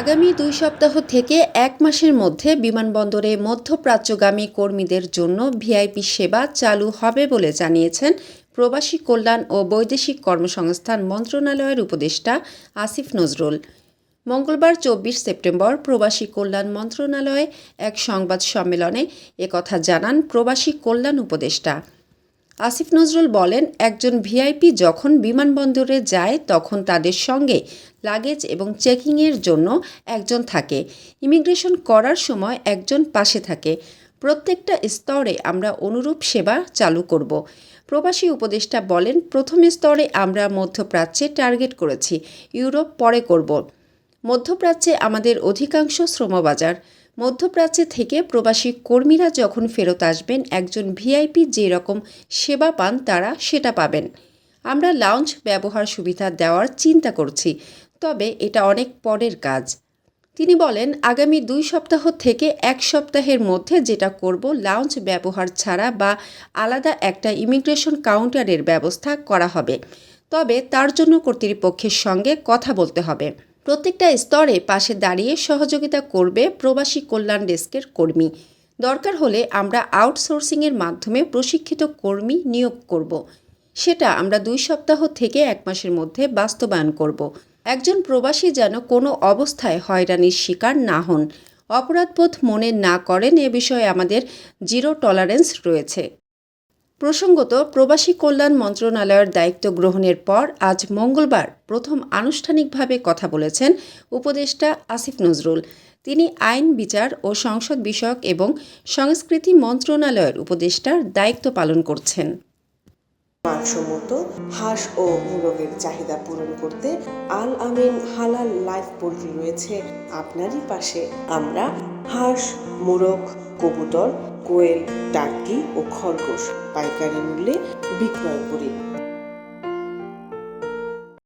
আগামী দুই সপ্তাহ থেকে এক মাসের মধ্যে বিমানবন্দরে মধ্যপ্রাচ্যগামী কর্মীদের জন্য ভিআইপি সেবা চালু হবে বলে জানিয়েছেন প্রবাসী কল্যাণ ও বৈদেশিক কর্মসংস্থান মন্ত্রণালয়ের উপদেষ্টা আসিফ নজরুল। মঙ্গলবার চব্বিশ সেপ্টেম্বর প্রবাসী কল্যাণ মন্ত্রণালয়ে এক সংবাদ সম্মেলনে একথা জানান প্রবাসী কল্যাণ উপদেষ্টা। আসিফ নজরুল বলেন, একজন ভিআইপি যখন বিমানবন্দরে যায়, তখন তাদের সঙ্গে লাগেজ এবং চেকিংয়ের জন্য একজন থাকে। ইমিগ্রেশন করার সময় একজন পাশে থাকে। প্রত্যেকটা স্তরে আমরা অনুরূপ সেবা চালু করব। প্রবাসী উপদেষ্টা বলেন, প্রথম স্তরে আমরা মধ্যপ্রাচ্যে টার্গেট করেছি, ইউরোপ পরে করব। মধ্যপ্রাচ্যে আমাদের অধিকাংশ শ্রমবাজার মধ্যপ্রাচ্যে থেকে প্রবাসী কর্মীরা যখন ফেরত আসবেন, একজন ভিআইপি যে রকম সেবা পান তারা সেটা পাবেন। আমরা লাউঞ্জ ব্যবহার সুবিধা দেওয়ার চিন্তা করছি, তবে এটা অনেক পরের কাজ। তিনি বলেন, আগামী দুই সপ্তাহ থেকে এক সপ্তাহের মধ্যে যেটা করব, লাউঞ্জ ব্যবহার ছাড়া বা আলাদা একটা ইমিগ্রেশন কাউন্টারের ব্যবস্থা করা হবে। তবে তার জন্য কর্তৃপক্ষের সঙ্গে কথা বলতে হবে। প্রত্যেকটা স্তরে পাশে দাঁড়িয়ে সহযোগিতা করবে প্রবাসী কল্যাণ ডেস্কের কর্মী। দরকার হলে আমরা আউটসোর্সিংয়ের মাধ্যমে প্রশিক্ষিত কর্মী নিয়োগ করব। সেটা আমরা দুই সপ্তাহ থেকে এক মাসের মধ্যে বাস্তবায়ন করব। একজন প্রবাসী যেন কোনো অবস্থায় হয়রানির শিকার না হন। অপরাধবোধ মনে না করেন এ বিষয়ে আমাদের জিরো টলারেন্স রয়েছে। প্রসঙ্গত, প্রবাসী কল্যাণ মন্ত্রণালয়ের দায়িত্ব গ্রহণের পর আজ মঙ্গলবার প্রথম আনুষ্ঠানিকভাবে কথা বলেছেন উপদেষ্টা আসিফ নজরুল। তিনি আইন, বিচার ও সংসদ বিষয়ক এবং সংস্কৃতি মন্ত্রণালয়ের উপদেষ্টার দায়িত্ব পালন করছেন। মানসম্মত হাঁস ও মুরগের চাহিদা পূরণ করতে আল আমিন হালাল লাইফ পোল্ট্রি রয়েছে। আপনারই পাশে আমরা হাঁস, মোরগ কবুতর কোয়েল টার্কি ও খরগোশ পাইকারি মূল্যে বিক্রয় করি।